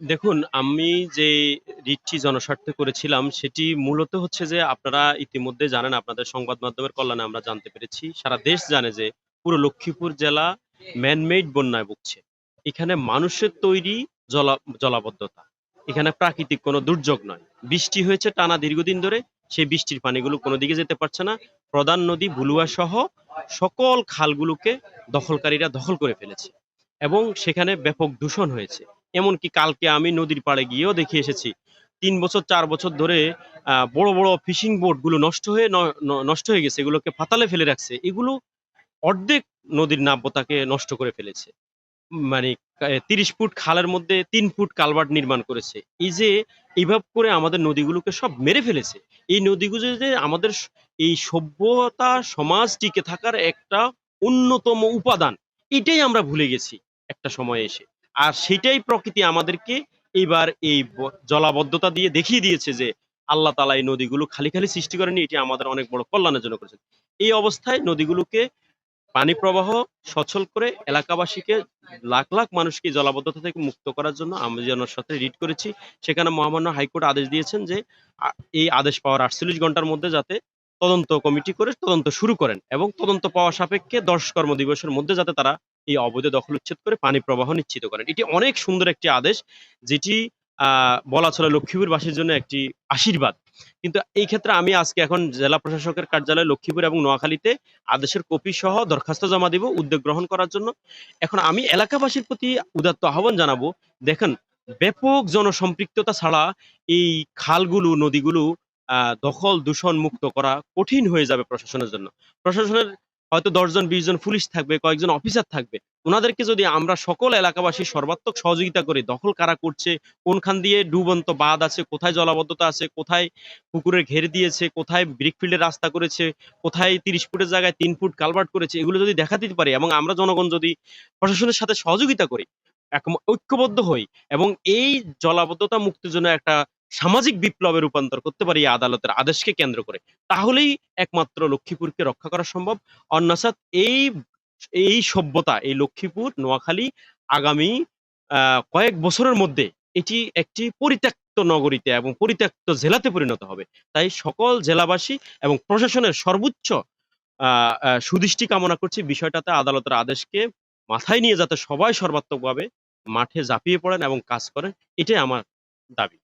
দেখুন, আমি যে রিটটি জনস্বার্থে করেছিলাম, সেটি মূলত হচ্ছে যে আপনারা ইতিমধ্যে জানেন, আপনাদের সংবাদ মাধ্যমের কল্যাণে আমরা জানতে পেরেছি। সারা দেশ জানে যে পুরো লক্ষ্মীপুর জেলা ম্যানমেড বন্যায় ভুগছে। এখানে মানুষের তৈরি জলা, জলাবদ্ধতা। এখানে প্রাকৃতিক কোনো দুর্যোগ নয়। বৃষ্টি হয়েছে টানা দীর্ঘদিন ধরে, সেই বৃষ্টির পানিগুলো কোনো দিকে যেতে পারছে না। প্রধান নদী ভুলুয়া সহ সকল খালগুলোকে দখলকারীরা দখল করে ফেলেছে। এবং সেখানে ব্যাপক দূষণ হয়েছে। এমনকি কালকে আমি নদীর পাড়ে গিয়েও দেখে এসেছি। তিন বছর, চার বছর ধরে বড় বড় ফিশিং বোটগুলো নষ্ট হয়ে নষ্ট হয়ে গেছে, এগুলোকে পাতালে ফেলে রাখছে। এগুলো অর্ধেক নদীর নাব্যতাকে নষ্ট করে ফেলেছে। মানে তিরিশ ফুট খালের মধ্যে তিন ফুট কালভার্ট নির্মাণ করেছে। এই যে এইভাবে করে আমাদের নদীগুলোকে সব মেরে ফেলেছে। এই নদীগুলো যে আমাদের এই সভ্যতা, সমাজ টিকে থাকার একটা অন্যতম উপাদান, এটাই আমরা ভুলে গেছি একটা সময় এসে। আর সেটাই প্রকৃতি আমাদেরকে এবার এই জলাবদ্ধতা দিয়ে দেখিয়ে দিয়েছে যে আল্লাহ তালা এই নদীগুলো খালি খালি সৃষ্টি করেনি এটি আমাদের অনেক বড় কল্যাণের জন্য করেছেন। এই অবস্থায় নদীগুলোকে পানি প্রবাহ সচল করে এলাকাবাসীকে লাখ লাখ মানুষকে জলাবদ্ধতা থেকে মুক্ত করার জন্য আমি জনের সাথে রিট করেছি। সেখানে মহামান্য হাইকোর্ট আদেশ দিয়েছেন যে এই আদেশ পাওয়ার আটচল্লিশ ঘণ্টার মধ্যে যাতে তদন্ত কমিটি করে তদন্ত শুরু করেন এবং তদন্ত পাওয়া সাপেক্ষে দশ কর্মদিবসের মধ্যে যাতে তারা এই অবৈধ দখল উচ্ছেদ করে পানি প্রবাহ নিশ্চিত করেন। এটি অনেক সুন্দর একটি আদেশ, যেটি বলা চলে লক্ষ্মীপুরবাসীর জন্য একটি আশীর্বাদ। কিন্তু এই ক্ষেত্রে আমি আজকে এখন জেলা প্রশাসকের কার্যালয় লক্ষ্মীপুর এবং নোয়াখালীতে আদেশের কপি সহ দরখাস্ত জমা দিব, উদ্যোগ গ্রহণ করার জন্য। এখন আমি এলাকাবাসীর প্রতি উদাত্ত আহ্বান জানাব, দেখেন, ব্যাপক জনসম্পৃক্ততা ছাড়া এই খালগুলো, নদীগুলো দখল দূষণ মুক্ত করা কঠিন হয়ে যাবে প্রশাসনের জন্য। প্রশাসনের হয়তো দশজন বিশ জন পুলিশ থাকবে, কয়েকজন অফিসার থাকবে। ওনাদেরকে যদি আমরা সকল এলাকাবাসী সর্বাত্মক সহযোগিতা করি, দখল কারা করছে, কোনখান দিয়ে ডুবন্ত বাঁধ আছে, কোথায় জলাবদ্ধতা আছে, কোথায় পুকুরের ঘের দিয়েছে, কোথায় ব্রিকফিল্ডের রাস্তা করেছে, কোথায় তিরিশ ফুটের জায়গায় তিন ফুট কালভার্ট করেছে, এগুলো যদি দেখা দিতে পারি এবং আমরা জনগণ যদি প্রশাসনের সাথে সহযোগিতা করি ঐক্যবদ্ধ হই এবং এই জলাবদ্ধতা মুক্তির জন্য একটা সামাজিক বিপ্লবে রূপান্তর করতে পারি এই আদালতের আদেশকে কেন্দ্র করে। তাহলেই একমাত্র লক্ষ্মীপুরকে রক্ষা করা সম্ভব। অন্যসাত এই এই সভ্যতা, এই লক্ষ্মীপুর, নোয়াখালী আগামী কয়েক বছরের মধ্যে এটি একটি পরিত্যক্ত নগরীতে এবং পরিত্যক্ত জেলাতে পরিণত হবে। তাই সকল জেলাবাসী এবং প্রশাসনের সর্বোচ্চ সুদৃষ্টি কামনা করছি। বিষয়টাতে আদালতের আদেশকে মাথায় নিয়ে যাতে সবাই সর্বাত্মকভাবে মাঠে ঝাঁপিয়ে পড়েন এবং কাজ করেন, এটাই আমার দাবি।